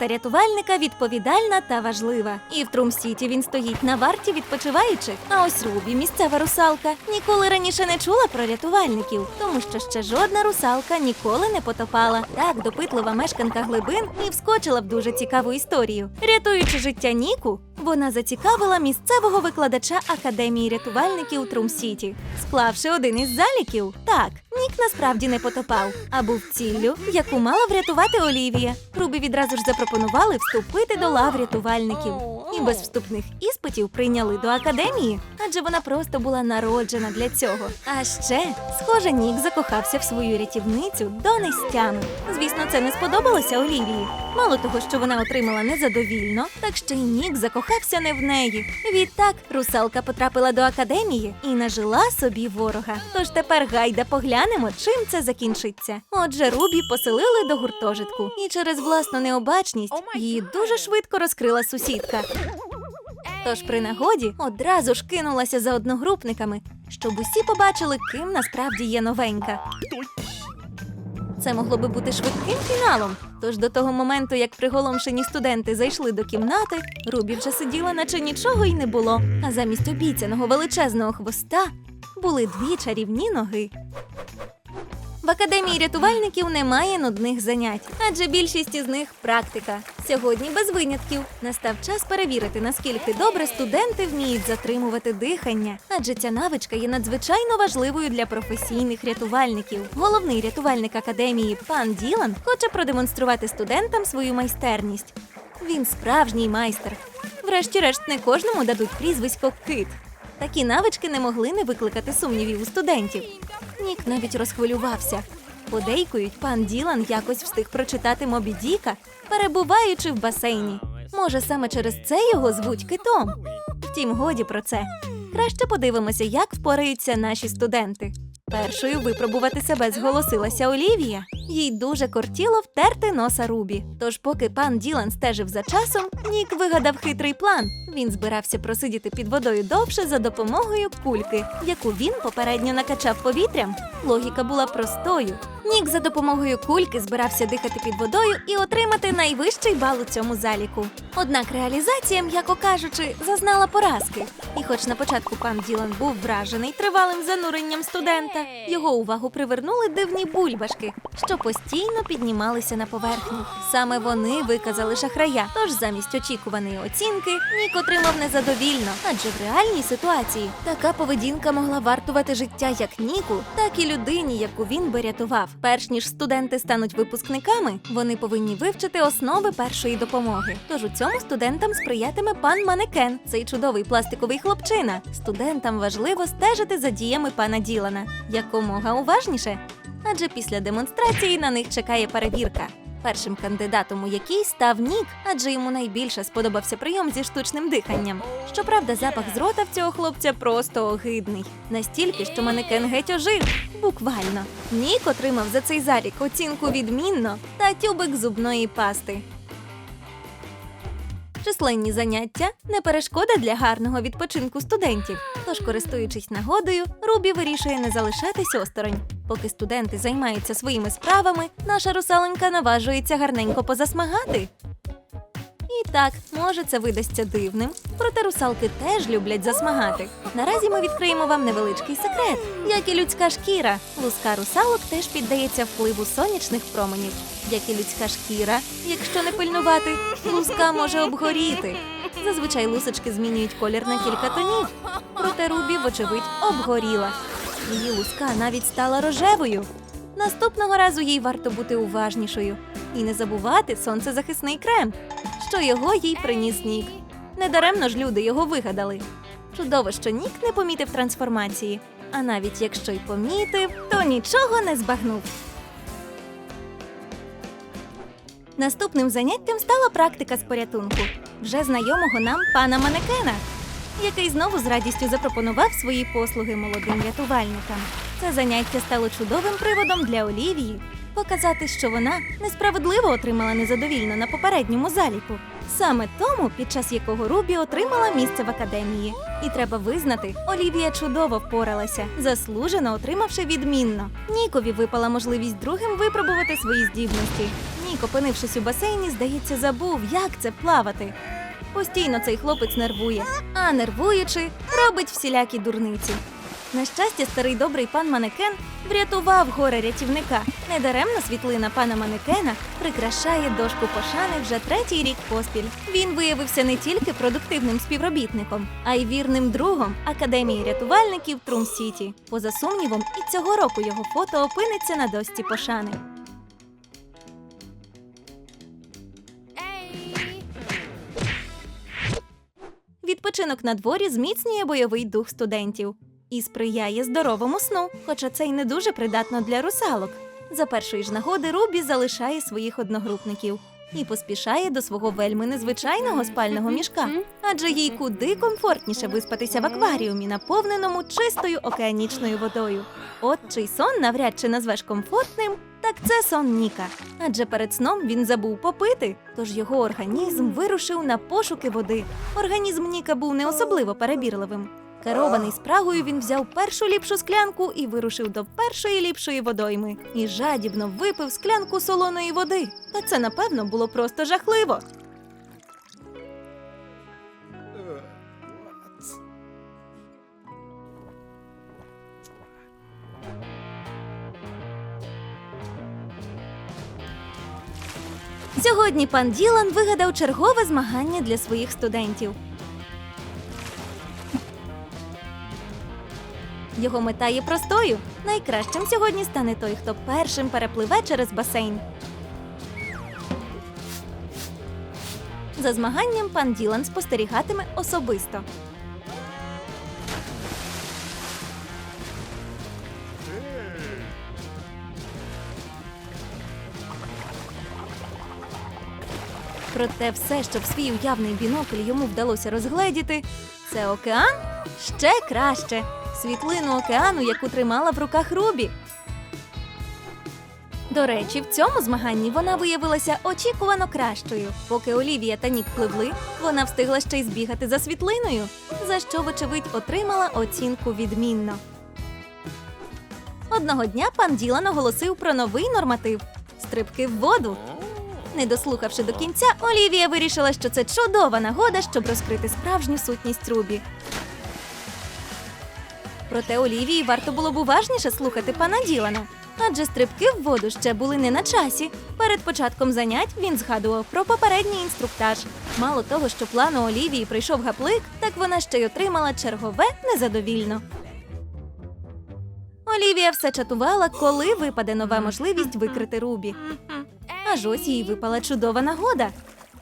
Робота рятувальника відповідальна та важлива. І в Трум-Сіті він стоїть на варті відпочиваючих. А ось Рубі, місцева русалка, ніколи раніше не чула про рятувальників, тому що ще жодна русалка ніколи не потопала. Так допитлива мешканка глибин і вскочила в дуже цікаву історію. Рятуючи життя Ніку, вона зацікавила місцевого викладача академії рятувальників Трум-Сіті, склавши один із заліків. Так, Нік насправді не потопав, а був ціллю, яку мала врятувати Олівія. Руби відразу ж запропонували вступити до лав рятувальників. І без вступних іспитів прийняли до академії, адже вона просто була народжена для цього. А ще, схоже, Нік закохався в свою рятівницю до нестями. Звісно, це не сподобалося Олівії. Мало того, що вона отримала незадовільно, так ще й Нік закохався не в неї. Відтак русалка потрапила до академії і нажила собі ворога. Тож тепер гайда поглянемо, чим це закінчиться. Отже, Рубі поселили до гуртожитку, і через власну необачність її дуже швидко розкрила сусідка. Тож при нагоді одразу ж кинулася за одногрупниками, щоб усі побачили, ким насправді є новенька. Це могло би бути швидким фіналом. Тож до того моменту, як приголомшені студенти зайшли до кімнати, Рубі вже сиділа, наче нічого й не було. А замість обіцяного величезного хвоста були дві чарівні ноги. В академії рятувальників немає нудних занять, адже більшість із них практика. Сьогодні без винятків настав час перевірити, наскільки добре студенти вміють затримувати дихання, адже ця навичка є надзвичайно важливою для професійних рятувальників. Головний рятувальник академії пан Ділан хоче продемонструвати студентам свою майстерність. Він справжній майстер. Врешті-решт, не кожному дадуть прізвисько кит. Такі навички не могли не викликати сумнівів у студентів. Нік навіть розхвилювався. Подейкують, пан Ділан якось встиг прочитати Мобі Діка, перебуваючи в басейні. Може, саме через це його звуть китом. Втім, годі про це. Краще подивимося, як впораються наші студенти. Першою випробувати себе зголосилася Олівія. Їй дуже кортіло втерти носа Рубі. Тож, поки пан Ділан стежив за часом, Нік вигадав хитрий план. Він збирався просидіти під водою довше за допомогою кульки, яку він попередньо накачав повітрям. Логіка була простою. Нік за допомогою кульки збирався дихати під водою і отримати найвищий бал у цьому заліку. Однак реалізація, м'яко кажучи, зазнала поразки. І хоч на початку пан Ділан був вражений тривалим зануренням студента, його увагу привернули дивні бульбашки, що постійно піднімалися на поверхню. Саме вони виказали шахрая. Тож замість очікуваної оцінки Нік отримав незадовільно, адже в реальній ситуації така поведінка могла вартувати життя як Ніку, так і людині, яку він би рятував. Перш ніж студенти стануть випускниками, вони повинні вивчити основи першої допомоги. Тож у цьому студентам сприятиме пан Манекен, цей чудовий пластиковий хлопчина. Студентам важливо стежити за діями пана Ділана якомога уважніше, адже після демонстрації на них чекає перевірка. Першим кандидатом у який став Нік, адже йому найбільше сподобався прийом зі штучним диханням. Щоправда, запах з рота в цього хлопця просто огидний. Настільки, що манекен геть ожив. Буквально. Нік отримав за цей залік оцінку відмінно та тюбик зубної пасти. Численні заняття не перешкода для гарного відпочинку студентів. Тож, користуючись нагодою, Рубі вирішує не залишатись осторонь. Поки студенти займаються своїми справами, наша русаленька наважується гарненько позасмагати. І так, може, це видасться дивним, проте русалки теж люблять засмагати. Наразі ми відкриємо вам невеличкий секрет. Як і людська шкіра, луска русалок теж піддається впливу сонячних променів. Як і людська шкіра, якщо не пильнувати, луска може обгоріти. Зазвичай лусочки змінюють колір на кілька тонів. Проте Рубі, вочевидь, обгоріла. Її луска навіть стала рожевою. Наступного разу їй варто бути уважнішою і не забувати сонцезахисний крем, що його їй приніс Нік. Недаремно ж люди його вигадали. Чудово, що Нік не помітив трансформації, а навіть якщо й помітив, то нічого не збагнув. Наступним заняттям стала практика з порятунку вже знайомого нам пана Манекена, який знову з радістю запропонував свої послуги молодим рятувальникам. Це заняття стало чудовим приводом для Олівії показати, що вона несправедливо отримала незадовільно на попередньому заліку. Саме тому, під час якого Рубі отримала місце в академії. І треба визнати, Олівія чудово впоралася, заслужено отримавши відмінно. Нікові випала можливість другим випробувати свої здібності. Нік, опинившись у басейні, здається, забув, як це плавати. Постійно цей хлопець нервує, а нервуючи, робить всілякі дурниці. На щастя, старий добрий пан Манекен врятував горе рятівника. Недаремно світлина пана Манекена прикрашає дошку пошани вже третій рік поспіль. Він виявився не тільки продуктивним співробітником, а й вірним другом Академії рятувальників Трум Сіті. Поза сумнівом, і цього року його фото опиниться на дошці пошани. Відпочинок на дворі зміцнює бойовий дух студентів і сприяє здоровому сну, хоча це й не дуже придатно для русалок. За першої ж нагоди Рубі залишає своїх одногрупників і поспішає до свого вельми незвичайного спального мішка, адже їй куди комфортніше виспатися в акваріумі, наповненому чистою океанічною водою. От чий сон навряд чи назвеш комфортним, так це сон Ніка. Адже перед сном він забув попити, тож його організм вирушив на пошуки води. Організм Ніка був не особливо перебірливим. Керований спрагою він взяв першу ліпшу склянку і вирушив до першої ліпшої водойми і жадібно випив склянку солоної води. Та це напевно було просто жахливо. Сьогодні пан Ділан вигадав чергове змагання для своїх студентів. Його мета є простою. Найкращим сьогодні стане той, хто першим перепливе через басейн. За змаганням пан Ділан спостерігатиме особисто. Проте все, що в свій уявний бінокль йому вдалося розгледіти, це океан ще краще. Світлину океану, яку тримала в руках Рубі. До речі, в цьому змаганні вона виявилася очікувано кращою. Поки Олівія та Нік пливли, вона встигла ще й збігати за світлиною, за що, вочевидь, отримала оцінку відмінно. Одного дня пан Ділан оголосив про новий норматив стрибки в воду. Не дослухавши до кінця, Олівія вирішила, що це чудова нагода, щоб розкрити справжню сутність Рубі. Проте Олівії варто було б уважніше слухати пана Ділана, адже стрибки в воду ще були не на часі. Перед початком занять він згадував про попередній інструктаж. Мало того, що плану Олівії прийшов гаплик, так вона ще й отримала чергове незадовільно. Олівія все чатувала, коли випаде нова можливість викрити Рубі. Аж ось їй випала чудова нагода.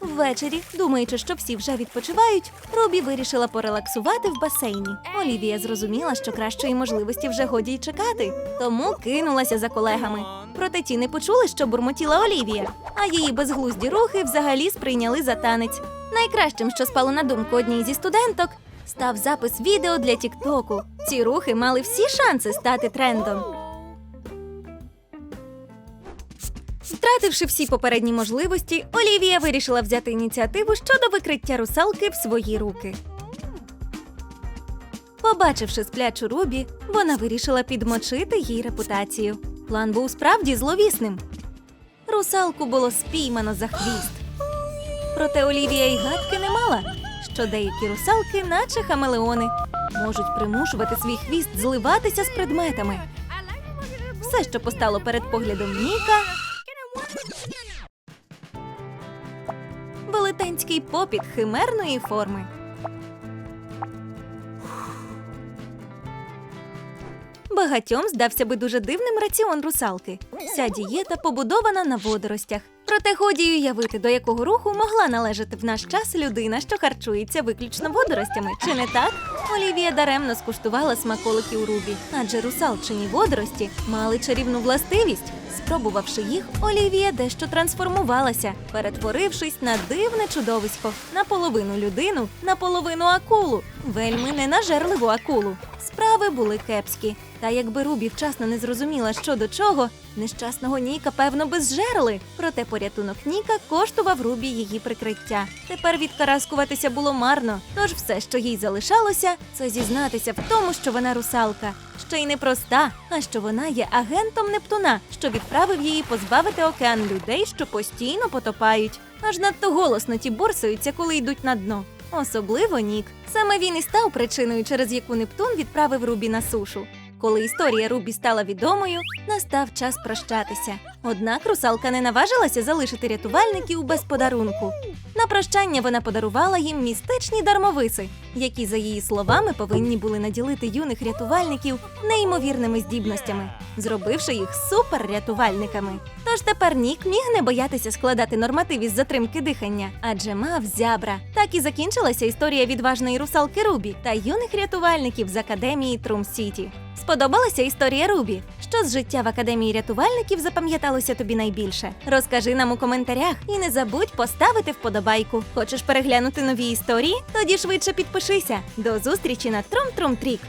Ввечері, думаючи, що всі вже відпочивають, Рубі вирішила порелаксувати в басейні. Олівія зрозуміла, що кращої можливості вже годі й чекати, тому кинулася за колегами. Проте ті не почули, що бурмотіла Олівія, а її безглузді рухи взагалі сприйняли за танець. Найкращим, що спало на думку одній зі студенток, став запис відео для Тіктоку. Ці рухи мали всі шанси стати трендом. Втративши всі попередні можливості, Олівія вирішила взяти ініціативу щодо викриття русалки в свої руки. Побачивши сплячу Рубі, вона вирішила підмочити їй репутацію. План був справді зловісним. Русалку було спіймано за хвіст. Проте Олівія й гадки не мала, що деякі русалки, наче хамелеони, можуть примушувати свій хвіст зливатися з предметами. Все, що постало перед поглядом Ніка, велетенський попіт химерної форми. Багатьом здався би дуже дивним раціон русалки. Вся дієта побудована на водоростях. Проте годі уявити, до якого руху могла належати в наш час людина, що харчується виключно водоростями. Чи не так? Олівія даремно скуштувала смаколики у рубі, адже русалчині водорості мали чарівну властивість. Спробувавши їх, Олівія дещо трансформувалася, перетворившись на дивне чудовисько, наполовину людину, наполовину акулу, вельми ненажерливу акулу. Справи були кепські. Та якби Рубі вчасно не зрозуміла, що до чого, нещасного Ніка, певно, би зжерли. Проте порятунок Ніка коштував Рубі її прикриття. Тепер відкараскуватися було марно, тож все, що їй залишалося, це зізнатися в тому, що вона русалка. ще й не проста, а що вона є агентом Нептуна, що відправив її позбавити океан людей, що постійно потопають. Аж надто голосно ті борсуються, коли йдуть на дно. Особливо Нік. Саме він і став причиною, через яку Нептун відправив Рубі на сушу. Коли історія Рубі стала відомою, настав час прощатися. Однак русалка не наважилася залишити рятувальників без подарунку. На прощання вона подарувала їм містичні дармовиси, які, за її словами, повинні були наділити юних рятувальників неймовірними здібностями, зробивши їх суперрятувальниками. Тож тепер Нік міг не боятися складати норматив із затримки дихання, адже мав зябра. Так і закінчилася історія відважної русалки Рубі та юних рятувальників з академії Трум Сіті. Сподобалася історія Рубі? Що з життя в академії рятувальників запам'яталося тобі найбільше? Розкажи нам у коментарях і не забудь поставити вподобайку. Хочеш переглянути нові історії? Тоді швидше підпишися. До зустрічі на Трум Трум Трік!